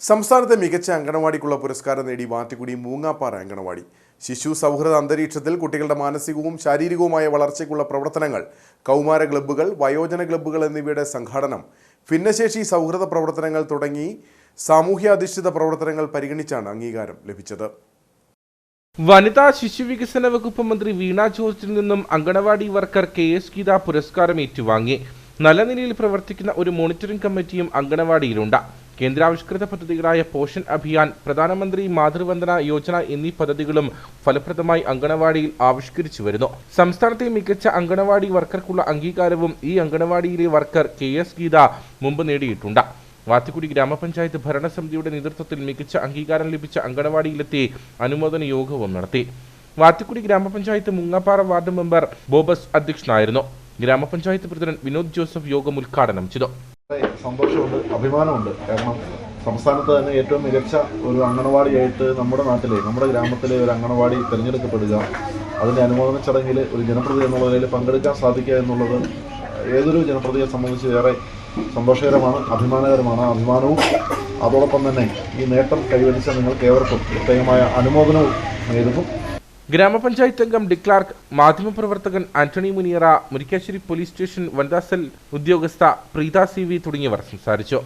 സംസ്ഥാനത്തെ മികച്ച അങ്കണവാടിക്കുള്ള പുരസ്കാരം നേടി വാറ്റുകുടി മൂങ്ങാപ്പാറ അങ്കണവാടി. ശിശു സൗഹൃദ അന്തരീക്ഷത്തിൽ കുട്ടികളുടെ മാനസികവും ശാരീരികവുമായ വളർച്ചയ്ക്കുള്ള പ്രവർത്തനങ്ങൾ കൗമാര ക്ലബ്ബുകൾ വയോജന ക്ലബ്ബുകൾ എന്നിവയുടെ സംഘാടനം ഭിന്നശേഷി സൗഹൃദ പ്രവർത്തനങ്ങൾ തുടങ്ങി സാമൂഹ്യാധിഷ്ഠിത പ്രവർത്തനങ്ങൾ പരിഗണിച്ചാണ് അംഗീകാരം ലഭിച്ചത്. വനിതാ ശിശു വികസന വകുപ്പ് മന്ത്രി വീണ ജോർജിൽ നിന്നും anganwadi worker K S Geetha പുരസ്കാരം ഏറ്റുവാങ്ങി. നല്ല നിലയിൽ പ്രവർത്തിക്കുന്ന ഒരു മോണിറ്ററിംഗ് കമ്മിറ്റിയും അങ്കണവാടിയിലുണ്ട്. കേന്ദ്രാവിഷ്കൃത പദ്ധതികളായ പോഷൻ അഭിയാൻ പ്രധാനമന്ത്രി മാതൃവന്ദന യോജന എന്നീ പദ്ധതികളും ഫലപ്രദമായി അങ്കണവാടിയിൽ ആവിഷ്കരിച്ചു വരുന്നു. സംസ്ഥാനത്തെ മികച്ച അങ്കണവാടി വർക്കർക്കുള്ള അംഗീകാരവും ഈ അങ്കണവാടിയിലെ വർക്കർ കെ എസ് ഗീത മുമ്പ് നേടിയിട്ടുണ്ട്. വാത്തിക്കുടി ഗ്രാമപഞ്ചായത്ത് ഭരണസമിതിയുടെ നേതൃത്വത്തിൽ മികച്ച അംഗീകാരം ലഭിച്ച അങ്കണവാടിയിലെത്തി അനുമോദന യോഗവും നടത്തി. വാത്തിക്കുടി ഗ്രാമപഞ്ചായത്ത് മുങ്ങാപ്പാറ വാർഡ് മെമ്പർ ബോബസ് അധ്യക്ഷനായിരുന്നു. ഗ്രാമപഞ്ചായത്ത് പ്രസിഡന്റ് വിനോദ് ജോസഫ് യോഗം ഉദ്ഘാടനം ചെയ്തു. സന്തോഷമുണ്ട് അഭിമാനമുണ്ട്. കാരണം സംസ്ഥാനത്ത് തന്നെ ഏറ്റവും മികച്ച ഒരു അംഗനവാടിയായിട്ട് നമ്മുടെ നാട്ടിലെ നമ്മുടെ ഗ്രാമത്തിലെ ഒരു അംഗനവാടി തിരഞ്ഞെടുക്കപ്പെടുക അതിന്റെ അനുമോദന ചടങ്ങിൽ ഒരു ജനപ്രതി എന്നുള്ള നിലയിൽ പങ്കെടുക്കാൻ സാധിക്കുക എന്നുള്ളത് ഏതൊരു ജനപ്രതിയെ സംബന്ധിച്ച് ഏറെ സന്തോഷകരമാണ് അഭിമാനകരമാണ് അഭിമാനവും അതോടൊപ്പം തന്നെ ഈ നേട്ടം കൈവരിച്ച നിങ്ങൾക്ക് ഏവർക്കും പ്രത്യേകമായ അനുമോദനവും നേരുന്നു. ഗ്രാമപഞ്ചായത്ത് അംഗം ഡിക്ലാർക്ക് മാധ്യമപ്രവർത്തകൻ ആന്റണി മുനിയറ മുരിക്കാശ്ശേരി പോലീസ് സ്റ്റേഷൻ വനിതാ സെൽ ഉദ്യോഗസ്ഥ പ്രീത സി വി തുടങ്ങിയവർ സംസാരിച്ചു.